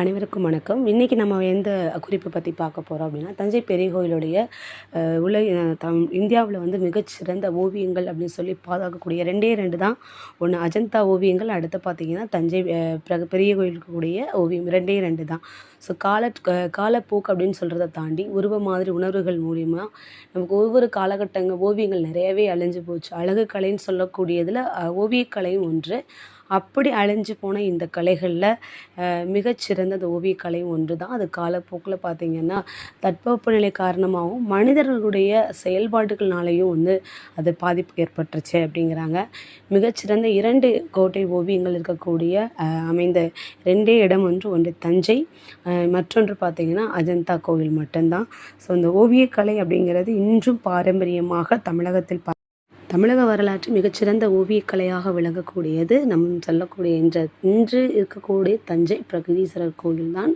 அனைவருக்கும் வணக்கம். இன்றைக்கி நம்ம எந்த குறிப்பை பற்றி பார்க்க போகிறோம் அப்படின்னா தஞ்சை பெரிய கோயிலுடைய உலக தம் இந்தியாவில் வந்து மிகச்சிறந்த ஓவியங்கள் அப்படின்னு சொல்லி பாதுகாக்கக்கூடிய ரெண்டே ரெண்டு தான். ஒன்று அஜந்தா ஓவியங்கள் அடுத்து பார்த்திங்கன்னா தஞ்சை பெரிய கோயிலுக்குரிய ஓவியம் ரெண்டே ரெண்டு தான். ஸோ கால க- காலப்போக்கு அப்படின்னு சொல்கிறத தாண்டி உருவ மாதிரி உணர்வுகள் மூலிமா நமக்கு ஒவ்வொரு காலகட்டங்கள் ஓவியங்கள் நிறையவே அழிஞ்சு போச்சு. அழகு கலைன்னு சொல்லக்கூடியதில் ஓவியக்கலையும் ஒன்று. அப்படி அழிஞ்சு போன இந்த கலைகளில் மிகச்சிறந்தது ஓவியக்கலை ஒன்று தான் அது காலப்போக்கில் பார்த்திங்கன்னா தட்பவெப்பநிலை காரணமாகவும் மனிதர்களுடைய செயல்பாடுகள்னாலையும் வந்து அது பாதிப்பு ஏற்பட்டுருச்சு அப்படிங்கிறாங்க. மிகச்சிறந்த இரண்டு கோட்டை ஓவியங்கள் இருக்கக்கூடிய அமைந்த ரெண்டே இடம் ஒன்று ஒன்று தஞ்சை மற்றொன்று பார்த்திங்கன்னா அஜந்தா கோவில் மட்டும்தான். ஸோ இந்த ஓவியக்கலை அப்படிங்கிறது இன்றும் பாரம்பரியமாக தமிழகத்தில் பா தமிழக வரலாற்று மிகச்சிறந்த ஓவியக்கலையாக விளங்கக்கூடியது நம் சொல்லக்கூடிய இன்ற இன்று இருக்கக்கூடிய தஞ்சை பிரகதீஸ்வரர் கோயில் தான்